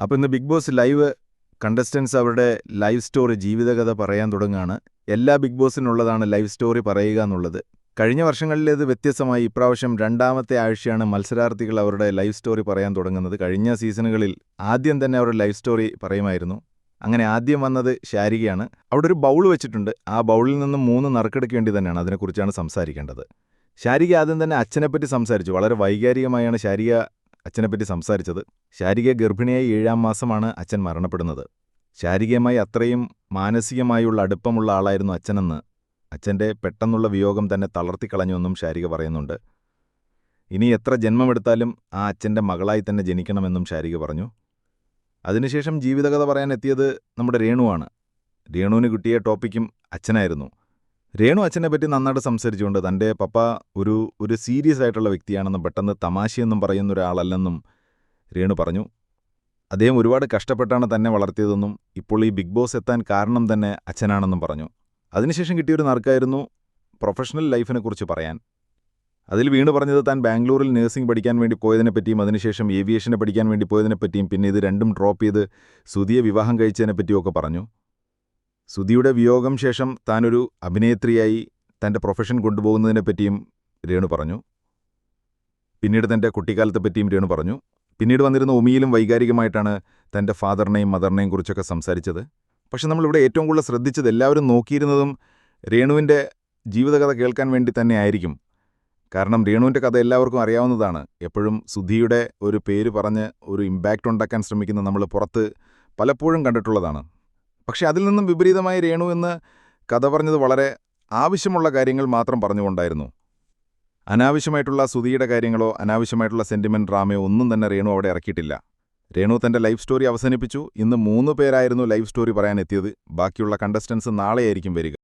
അപ്പോൾ ഇന്ന് big boss live contestants അവരുടെ ലൈവ് സ്റ്റോറി ജീവിതകഥ പറയാൻ തുടങ്ങുകയാണ്. എല്ലാ ബിഗ് ബോസിനുള്ളതാണ് ലൈവ് സ്റ്റോറി പറയുക എന്നുള്ളത്. കഴിഞ്ഞ വർഷങ്ങളിലേത് വ്യത്യസ്തമായി ഇപ്രാവശ്യം രണ്ടാമത്തെ ആഴ്ചയാണ് മത്സരാർത്ഥികൾ അവരുടെ ലൈവ് സ്റ്റോറി പറയാൻ തുടങ്ങുന്നത്. കഴിഞ്ഞ സീസണുകളിൽ ആദ്യം തന്നെ അവരുടെ ലൈവ് സ്റ്റോറി പറയുമായിരുന്നു. അങ്ങനെ ആദ്യം വന്നത് ശാരികയാണ്. അവിടെ ഒരു ബൗൾ വെച്ചിട്ടുണ്ട്. ആ ബൗളിൽ നിന്നും മൂന്ന് നറുക്കെടുക്കേണ്ടി തന്നെയാണ് അതിനെക്കുറിച്ചാണ് സംസാരിക്കേണ്ടത്. ശാരിക ആദ്യം തന്നെ അച്ഛനെപ്പറ്റി സംസാരിച്ചു. വളരെ വൈകാരികമായാണ് ശാരിക അച്ഛനെപ്പറ്റി സംസാരിച്ചത് ശാരിക ഗർഭിണിയായി ഏഴാം മാസമാണ് അച്ഛൻ മരണപ്പെടുന്നത്. ശാരീരികമായി അത്രയും മാനസികമായുള്ള അടുപ്പമുള്ള ആളായിരുന്നു അച്ഛനെന്ന് അച്ഛന്റെ പെട്ടെന്നുള്ള വിയോഗം തന്നെ തളർത്തിക്കളഞ്ഞുവെന്നും ശാരിക പറയുന്നുണ്ട്. ഇനി എത്ര ജന്മമെടുത്താലും ആ അച്ഛന്റെ മകളായി തന്നെ ജനിക്കണമെന്നും ശാരിക പറഞ്ഞു. അതിനുശേഷം ജീവിതകഥ പറയാൻ എത്തിയത് നമ്മുടെ രേണുവാണ്. രേണുവിന് കിട്ടിയ ടോപ്പിക്കും അച്ഛനായിരുന്നു. രേണു അച്ഛനെ പറ്റി നന്നായിട്ട് സംസാരിച്ചുകൊണ്ട് തന്റെ പപ്പ ഒരു ഒരു സീരിയസ് ആയിട്ടുള്ള വ്യക്തിയാണെന്നും പെട്ടെന്ന് തമാശയെന്നും പറയുന്ന ഒരാളല്ലെന്നും രേണു പറഞ്ഞു. അദ്ദേഹം ഒരുപാട് കഷ്ടപ്പെട്ടാണ് തന്നെ വളർത്തിയതെന്നും ഇപ്പോൾ ഈ ബിഗ് ബോസ് എത്താൻ കാരണം തന്നെ അച്ഛനാണെന്നും പറഞ്ഞു. അതിനുശേഷം കിട്ടിയൊരു നറുക്കായിരുന്നു പ്രൊഫഷണൽ ലൈഫിനെക്കുറിച്ച് പറയാൻ. അതിൽ വീണ് പറഞ്ഞത് താൻ ബാംഗ്ലൂരിൽ നഴ്സിംഗ് പഠിക്കാൻ വേണ്ടി പോയതിനെപ്പറ്റിയും അതിനുശേഷം ഏവിയേഷനെ പഠിക്കാൻ വേണ്ടി പോയതിനെപ്പറ്റിയും പിന്നെ ഇത് രണ്ടും ഡ്രോപ്പ് ചെയ്ത് സുതിയെ വിവാഹം കഴിച്ചതിനെപ്പറ്റിയും ഒക്കെ പറഞ്ഞു. സുധിയുടെ വിയോഗം ശേഷം താനൊരു അഭിനേത്രിയായി തന്റെ പ്രൊഫഷൻ കൊണ്ടുപോകുന്നതിനെപ്പറ്റിയും രേണു പറഞ്ഞു. പിന്നീട് തന്റെ കുട്ടിക്കാലത്തെപ്പറ്റിയും രേണു പറഞ്ഞു. പിന്നീട് വന്നിരുന്ന ഒമിയിലും വൈകാരികമായിട്ടാണ് തന്റെ ഫാദറിനെയും മദറിനെയും കുറിച്ചൊക്കെ സംസാരിച്ചത്. പക്ഷെ നമ്മളിവിടെ ഏറ്റവും കൂടുതൽ ശ്രദ്ധിച്ചത് എല്ലാവരും നോക്കിയിരുന്നതും രേണുവിന്റെ ജീവിതകഥ കേൾക്കാൻ വേണ്ടി തന്നെ ആയിരിക്കും. കാരണം രേണുവിന്റെ കഥ എല്ലാവർക്കും അറിയാവുന്നതാണ്. എപ്പോഴും സുധിയുടെ ഒരു പേര് പറഞ്ഞ് ഒരു ഇമ്പാക്റ്റ് ഉണ്ടാക്കാൻ ശ്രമിക്കുന്ന നമ്മൾ പുറത്ത് പലപ്പോഴും കണ്ടിട്ടുള്ളതാണ്. പക്ഷെ അതിൽ നിന്നും വിപരീതമായി രേണു എന്ന് കഥ പറഞ്ഞത് വളരെ ആവശ്യമുള്ള കാര്യങ്ങൾ മാത്രം പറഞ്ഞുകൊണ്ടായിരുന്നു. അനാവശ്യമായിട്ടുള്ള സുധിയുടെ കാര്യങ്ങളോ അനാവശ്യമായിട്ടുള്ള സെന്റിമെന്റ് ഡ്രാമയോ ഒന്നും തന്നെ രേണു അവിടെ ഇറക്കിയിട്ടില്ല. രേണു തന്റെ ലൈഫ് സ്റ്റോറി അവസാനിപ്പിച്ചു. ഇന്ന് മൂന്ന് പേരായിരുന്നു ലൈഫ് സ്റ്റോറി പറയാനെത്തിയത് ബാക്കിയുള്ള കണ്ടസ്റ്റൻസ് നാളെയായിരിക്കും വരിക.